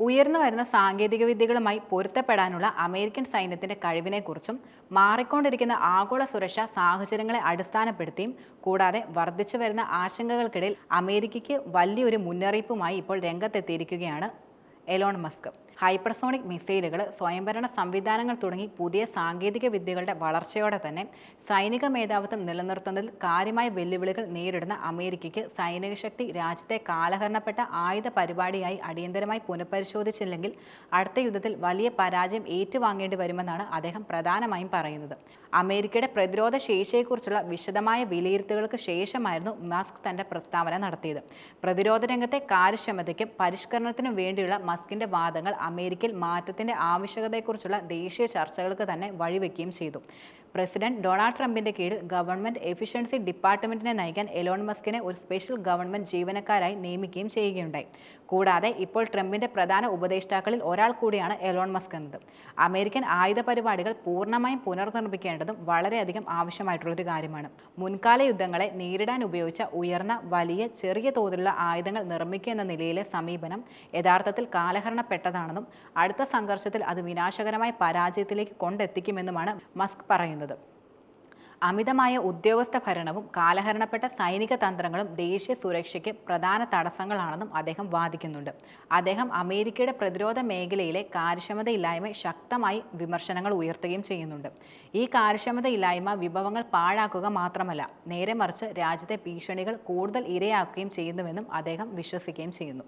ഉയർന്നു വരുന്ന സാങ്കേതിക വിദ്യകളുമായി പൊരുത്തപ്പെടാനുള്ള അമേരിക്കൻ സൈന്യത്തിന്റെ കഴിവിനെക്കുറിച്ചും മാറിക്കൊണ്ടിരിക്കുന്ന ആഗോള സുരക്ഷാ സാഹചര്യങ്ങളെ അടിസ്ഥാനപ്പെടുത്തിയും കൂടാതെ വർദ്ധിച്ചു വരുന്ന ആശങ്കകൾക്കിടയിൽ അമേരിക്കയ്ക്ക് വലിയൊരു മുന്നറിയിപ്പുമായി ഇപ്പോൾ രംഗത്തെത്തിയിരിക്കുകയാണ് എലോൺ മസ്ക്. ഹൈപ്പർസോണിക് മിസൈലുകൾ സ്വയംഭരണ സംവിധാനങ്ങൾ തുടങ്ങി പുതിയ സാങ്കേതിക വിദ്യകളുടെ വളർച്ചയോടെ തന്നെ സൈനിക മേധാവിത്വം നിലനിർത്തുന്നതിൽ കാര്യമായ വെല്ലുവിളികൾ നേരിടുന്ന അമേരിക്കയ്ക്ക് സൈനിക ശക്തി രാജ്യത്തെ കാലഹരണപ്പെട്ട ആയുധ പരിപാടിയായി അടിയന്തരമായി പുനഃപരിശോധിച്ചില്ലെങ്കിൽ അടുത്ത യുദ്ധത്തിൽ വലിയ പരാജയം ഏറ്റുവാങ്ങേണ്ടി വരുമെന്നാണ് അദ്ദേഹം പ്രധാനമായും പറയുന്നത്. അമേരിക്കയുടെ പ്രതിരോധ ശേഷിയെക്കുറിച്ചുള്ള വിശദമായ വിലയിരുത്തലുകൾക്ക് ശേഷമായിരുന്നു മസ്ക് തന്റെ പ്രസ്താവന നടത്തിയത്. പ്രതിരോധ രംഗത്തെ കാര്യക്ഷമതയ്ക്കും പരിഷ്കരണത്തിനും വേണ്ടിയുള്ള മസ്കിന്റെ വാദങ്ങൾ അമേരിക്കയിൽ മാറ്റത്തിന്റെ ആവശ്യകതയെക്കുറിച്ചുള്ള ദേശീയ ചർച്ചകൾക്ക് തന്നെ വഴിവെക്കുകയും ചെയ്തു. പ്രസിഡന്റ് ഡൊണാൾഡ് ട്രംപിന്റെ കീഴിൽ ഗവൺമെന്റ് എഫിഷ്യൻസി ഡിപ്പാർട്ട്മെന്റിനെ നയിക്കാൻ എലോൺ മസ്കിനെ ഒരു സ്പെഷ്യൽ ഗവൺമെന്റ് ജീവനക്കാരായി നിയമിക്കുകയും ചെയ്യുകയുണ്ടായി. കൂടാതെ ഇപ്പോൾ ട്രംപിന്റെ പ്രധാന ഉപദേഷ്ടാക്കളിൽ ഒരാൾ കൂടിയാണ് എലോൺ മസ്ക് എന്നത്. അമേരിക്കൻ ആയുധ പരിപാടികൾ പൂർണമായും പുനർനിർമ്മിക്കേണ്ടതും വളരെയധികം ആവശ്യമായിട്ടുള്ള ഒരു കാര്യമാണ്. മുൻകാല യുദ്ധങ്ങളെ നേരിടാൻ ഉപയോഗിച്ച ഉയർന്ന വലിയ ചെറിയ തോതിലുള്ള ആയുധങ്ങൾ നിർമ്മിക്കുക എന്ന നിലയിലെ സമീപനം യഥാർത്ഥത്തിൽ കാലഹരണപ്പെട്ടതാണെന്നും അടുത്ത സംഘർഷത്തിൽ അത് വിനാശകരമായ പരാജയത്തിലേക്ക് കൊണ്ടെത്തിക്കുമെന്നുമാണ് മസ്ക് പറയുന്നത്. അമിതമായ ഉദ്യോഗസ്ഥ ഭരണവും കാലഹരണപ്പെട്ട സൈനിക തന്ത്രങ്ങളും ദേശീയ സുരക്ഷയ്ക്ക് പ്രധാന തടസ്സങ്ങളാണെന്നും അദ്ദേഹം വാദിക്കുന്നുണ്ട്. അദ്ദേഹം അമേരിക്കയുടെ പ്രതിരോധ മേഖലയിലെ കാര്യക്ഷമതയില്ലായ്മ ശക്തമായി വിമർശനങ്ങൾ ഉയർത്തുകയും ചെയ്യുന്നുണ്ട്. ഈ കാര്യക്ഷമതയില്ലായ്മ വിഭവങ്ങൾ പാഴാക്കുക മാത്രമല്ല നേരെ മറിച്ച് രാജ്യത്തെ ഭീഷണികൾ കൂടുതൽ ഇരയാക്കുകയും ചെയ്യുന്നുവെന്നും അദ്ദേഹം വിശ്വസിക്കുകയും ചെയ്യുന്നു.